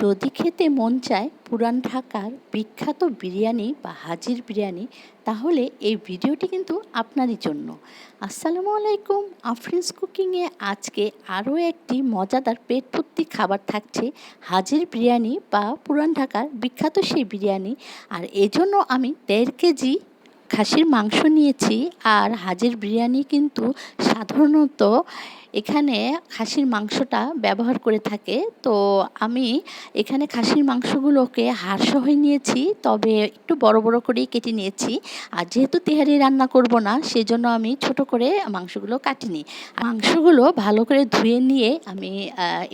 যদি খেতে মন চায় পুরান ঢাকার বিখ্যাত বিরিয়ানি বা হাজির বিরিয়ানি, তাহলে এই ভিডিওটি কিন্তু আপনারই জন্য। আসসালামু আলাইকুম, আফরিন্স কুকিংয়ে আজকে আরও একটি মজাদার পেট ভর্তি খাবার থাকছে হাজির বিরিয়ানি বা পুরান ঢাকার বিখ্যাত সেই বিরিয়ানি। আর এজন্য আমি দেড় কেজি খাসির মাংস নিয়েছি আর হাজির বিরিয়ানি কিন্তু সাধারণত এখানে খাসির মাংসটা ব্যবহার করে থাকে। তো আমি এখানে খাসির মাংসগুলোকে হাড়সহ নিয়েছি, তবে একটু বড় বড় করেই কেটে নিয়েছি। আর যেহেতু তেহারি রান্না করব না, সেজন্য আমি ছোট করে মাংসগুলো কাটিনি। মাংসগুলো ভালো করে ধুয়ে নিয়ে আমি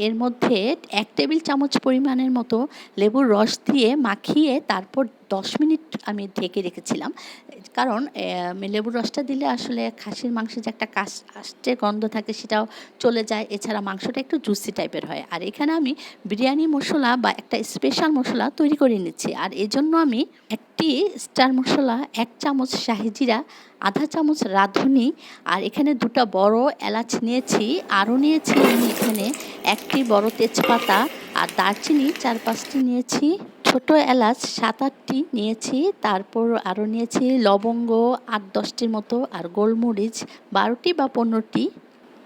এর মধ্যে এক টেবিল চামচ পরিমাণের মতো লেবুর রস দিয়ে মাখিয়ে তারপর দশ মিনিট আমি ঢেকে রেখেছিলাম। কারণ লেবুর রসটা দিলে আসলে খাসির মাংসের যে একটা কাশ আসতে গন্ধ থাকে সেটাও চলে যায়। এছাড়া মাংসটা একটু জুসি টাইপের হয়। আর এখানে আমি বিরিয়ানি মশলা বা একটা স্পেশাল মশলা তৈরি করে নিচ্ছি। আর এজন্য আমি একটি স্টার মশলা, এক চামচ শাহিজিরা আধা চামচ রাঁধুনি, আর এখানে দুটো বড় এলাচ নিয়েছি। আরও নিয়েছি আমি এখানে একটি বড় তেজপাতা আর দারচিনি, চার পাঁচটি নিয়েছি। ছোট এলাচ সাত আটটি নিয়েছি, তারপর আরও নিয়েছি লবঙ্গ আট দশটির মতো, আর গোলমরিচ বারোটি বা পনেরোটি।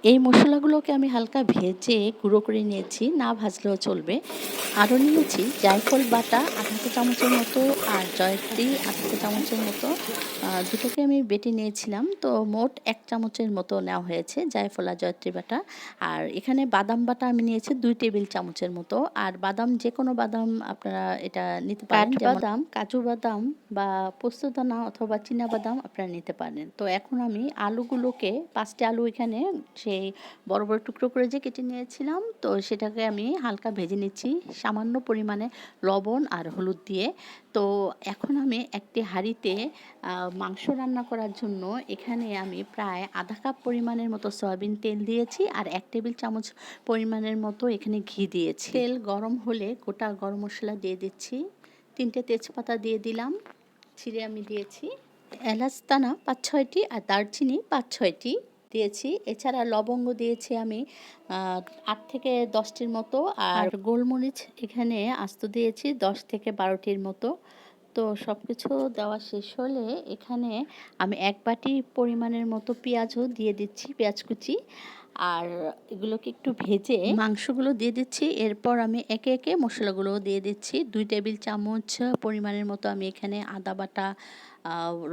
এই মশলাগুলোকে আমি হালকা ভেজে গুঁড়ো করে নিয়েছি না ভাজলেও চলবে। আরও নিয়েছি জায়ফল বাটা আধা চামচের মতো আর জয়ত্রী আধা চামচের মতো। দুটোকে আমি বেটে নিয়েছিলাম তো মোট এক চামচের মতো নেওয়া হয়েছে জায়ফল আর জয়ত্রী বাটা। আর এখানে বাদাম বাটা আমি নিয়েছি দুই টেবিল চামচের মতো। আর বাদাম যে কোনো বাদাম আপনারা এটা নিতে পারেন বাদাম কাজু বাদাম বা পোস্তদানা অথবা চীনা বাদাম আপনারা নিতে পারেন। তো এখন আমি আলুগুলোকে পাঁচটি আলু এখানে সেই বড় বড় টুকরো করে যে কেটে নিয়েছিলাম, তো সেটাকে আমি হালকা ভেজে নিচ্ছি। সামান্য পরিমাণে লবণ আর হলুদ দিয়ে। তো এখন আমি একটি হাঁড়িতে মাংস রান্না করার জন্য এখানে আমি প্রায় আধা কাপ পরিমাণের মতো সয়াবিন তেল দিয়েছি আর এক টেবিল চামচ পরিমাণের মতো এখানে ঘি দিয়েছি। তেল গরম হলে গোটা গরম মশলা দিয়ে দিচ্ছি। তিনটে তেজপাতা দিয়ে দিলাম ছিঁড়ে আমি দিয়েছি, এলাচ দানা পাঁচ ছয়টি আর দারচিনি পাঁচ ছয়টি দিয়েছি। এছাড়া লবঙ্গ দিয়েছি আমি আট থেকে দশটির মতো। আর গোলমরিচ এখানে আস্ত দিয়েছি দশ থেকে বারোটির মতো। তো সব কিছু দেওয়া শেষ হলে এখানে আমি এক বাটি পরিমাণের মতো পেঁয়াজও দিয়ে দিচ্ছি পেঁয়াজ কুচি। আর এগুলোকে একটু ভেজে মাংসগুলো দিয়ে দিচ্ছি। এরপর আমি একে একে মশলাগুলো দিয়ে দিচ্ছি। দুই টেবিল চামচ পরিমাণের মতো আমি এখানে আদা বাটা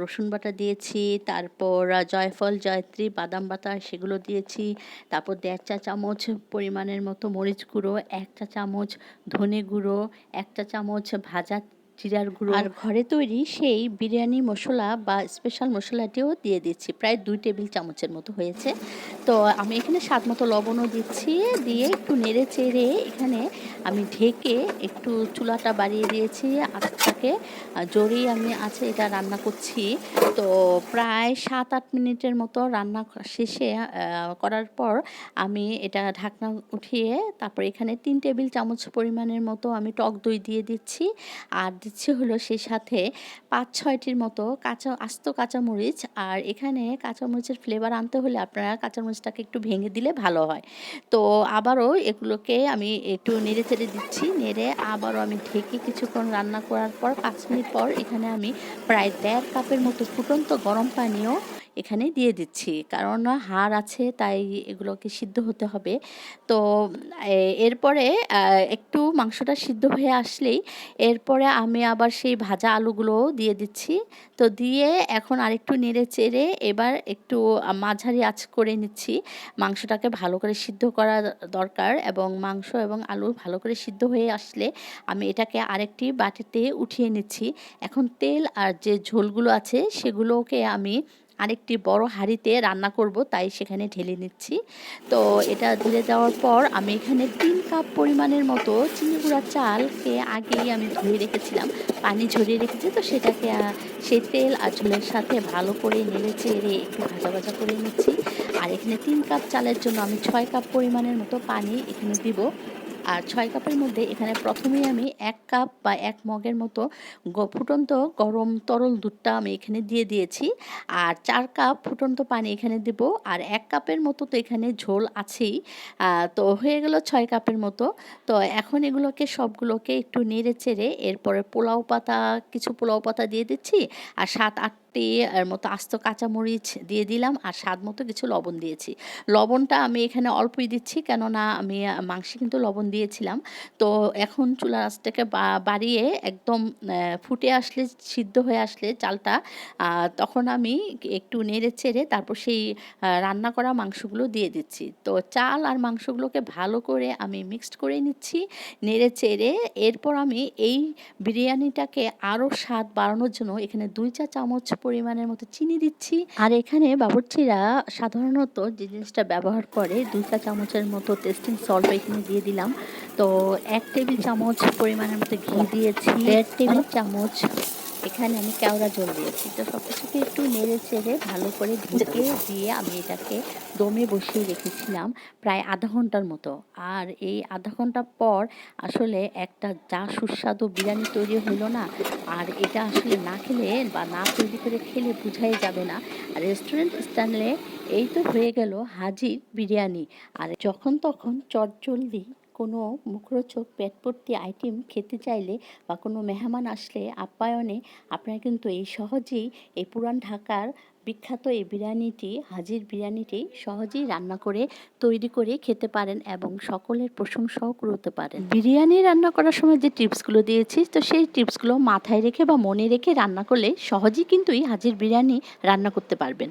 রসুন বাটা দিয়েছি। তারপর জয়ফল, জয়ত্রী, বাদাম বাটা সেগুলো দিয়েছি। তারপর দেড় চা চামচ পরিমাণের মতো মরিচ গুঁড়ো, এক চা চামচ ধনে গুঁড়ো একটা চামচ ভাজা জিরার গুঁড়ো। আর ঘরে তৈরি সেই বিরিয়ানি মশলা বা স্পেশাল মশলাটিও দিয়ে দিচ্ছি। প্রায় দুই টেবিল চামচের মতো হয়েছে। তো আমি এখানে স্বাদ মতো লবণও দিচ্ছি। দিয়ে একটু নেড়ে চেড়ে এখানে আমি ঢেকে একটু চুলাটা বাড়িয়ে দিয়েছি আটটাকে জোরেই আমি আছে এটা রান্না করছি। তো প্রায় সাত আট মিনিটের মতো রান্না শেষে করার পর আমি এটা ঢাকনা উঠিয়ে তারপর এখানে তিন টেবিল চামচ পরিমাণের মতো আমি টক দই দিয়ে দিচ্ছি। আর দিচ্ছি হলো সেই সাথে পাঁচ ছয়টির মতো কাঁচা, আস্ত কাঁচামরিচ। আর এখানে কাঁচামরিচের ফ্লেভার আনতে হলে আপনারা কাঁচামরিচটাকে একটু ভেঙে দিলে ভালো হয়। তো আবারও এগুলোকে আমি একটু নেড়ে চেড়ে দিচ্ছি। নেড়ে আবারও আমি ঢেকে কিছুক্ষণ রান্না করার পর পাঁচ মিনিট পর এখানে আমি প্রায় দেড় কাপের মতো ফুটন্ত গরম পানীয় এখানে দিয়ে দিচ্ছি। কারণ হাড় আছে, তাই এগুলোকে সিদ্ধ হতে হবে। তো এরপরে একটু মাংসটা সিদ্ধ হয়ে আসলেই এরপরে আমি আবার সেই ভাজা আলুগুলোও দিয়ে দিচ্ছি। তো দিয়ে এখন আরেকটু নেড়ে চেড়ে এবার একটু মাঝারি আঁচ করে নিচ্ছি। মাংসটাকে ভালো করে সিদ্ধ করা দরকার এবং মাংস এবং আলু ভালো করে সিদ্ধ হয়ে আসলে আমি এটাকে আরেকটি বাটিতে উঠিয়ে নিচ্ছি। এখন তেল আর যে ঝোলগুলো আছে সেগুলোকে আমি আরেকটি বড় হাঁড়িতে রান্না করব, তাই সেখানে ঢেলে নিচ্ছি। তো এটা ঢেলে দেওয়ার পর আমি এখানে তিন কাপ পরিমাণের মতো চিনি গুঁড়া চালকে আগেই আমি ধুয়ে রেখেছিলাম। পানি ঝরিয়ে রেখেছি, তো সেটাকে সেই তেল আর ঝোলের সাথে ভালো করে নেড়ে চেড়ে একটু ভাজা ভাজা করে নিচ্ছি। আর এখানে তিন কাপ চালের জন্য আমি ছয় কাপ পরিমাণের মতো পানি এখানে দিব। আর ছয় কাপের মধ্যে এখানে প্রথমেই আমি এক কাপ বা এক মগের মতো ফুটন্ত গরম তরল দুধটা আমি এখানে দিয়ে দিয়েছি। আর চার কাপ ফুটন্ত পানি এখানে দেব। আর এক কাপের মতো তো এখানে ঝোল আছেই। তো হয়ে গেল ছয় কাপের মতো। তো এখন এগুলোকে সবগুলোকে একটু নেড়ে চেড়ে এরপরে পোলাও পাতা, কিছু পোলাও পাতা দিয়ে দিচ্ছি। আর সাত আটটি এর মতো আস্ত কাঁচামরিচ দিয়ে দিলাম আর স্বাদ মতো কিছু লবণ দিয়েছি। লবণটা আমি এখানে অল্পই দিচ্ছি কেননা আমি মাংসে কিন্তু লবণ দিয়েছিলাম। তো এখন চুলা আঁচটাকে বাড়িয়ে একদম ফুটে আসলে, সিদ্ধ হয়ে আসলে চালটা তখন আমি একটু নেড়ে চেড়ে তারপর সেই রান্না করা মাংসগুলো দিয়ে দিচ্ছি। তো চাল আর মাংসগুলোকে ভালো করে আমি মিক্সড করে নিচ্ছি, নেড়ে চেড়ে এরপর আমি এই বিরিয়ানিটাকে আরও স্বাদ বাড়ানোর জন্য এখানে দুই চা চামচ পরিমাণের মতো চিনি দিচ্ছি। আর এখানে বাবুর্চিরা সাধারণত যে জিনিসটা ব্যবহার করে, দুই চা চামচের মতো টেস্টিং সল্ট এখানে দিয়ে দিলাম। তো এক টেবিল চামচ পরিমাণের মতো ঘি দিয়েছি। দেড় টেবিল চামচ এখানে আমি কেওড়া জল দিয়েছি। তো সব কিছুকে একটু নেড়ে চেড়ে ভালো করে ঢেকে দিয়ে আমি এটাকে দমে বসিয়ে রেখেছিলাম প্রায় আধা ঘণ্টার মতো। আর এই আধা ঘণ্টা পর আসলে একটা যা সুস্বাদু বিরিয়ানি তৈরি হলো না, আর এটা আসলে না খেলে বা না তৈরি করে খেলে বোঝাই যাবে না। রেস্টুরেন্ট স্ট্যান্ডে এই তো হয়ে গেল হাজির বিরিয়ানি। আর যখন তখন চটজলদি কোনো মুখরোচক পেটপর্তি আইটেম খেতে চাইলে বা কোনো মেহমান আসলে আপ্যায়নে, আপনারা কিন্তু এই সহজেই এই পুরান ঢাকার বিখ্যাত এই বিরিয়ানিটি, হাজির বিরিয়ানিটি সহজেই রান্না করে, তৈরি করে খেতে পারেন এবং সকলের প্রশংসাও করতে পারেন। বিরিয়ানি রান্না করার সময় যে টিপসগুলো দিয়েছি, তো সেই টিপসগুলো মাথায় রেখে বা মনে রেখে রান্না করলে সহজেই কিন্তু এই হাজির বিরিয়ানি রান্না করতে পারবেন।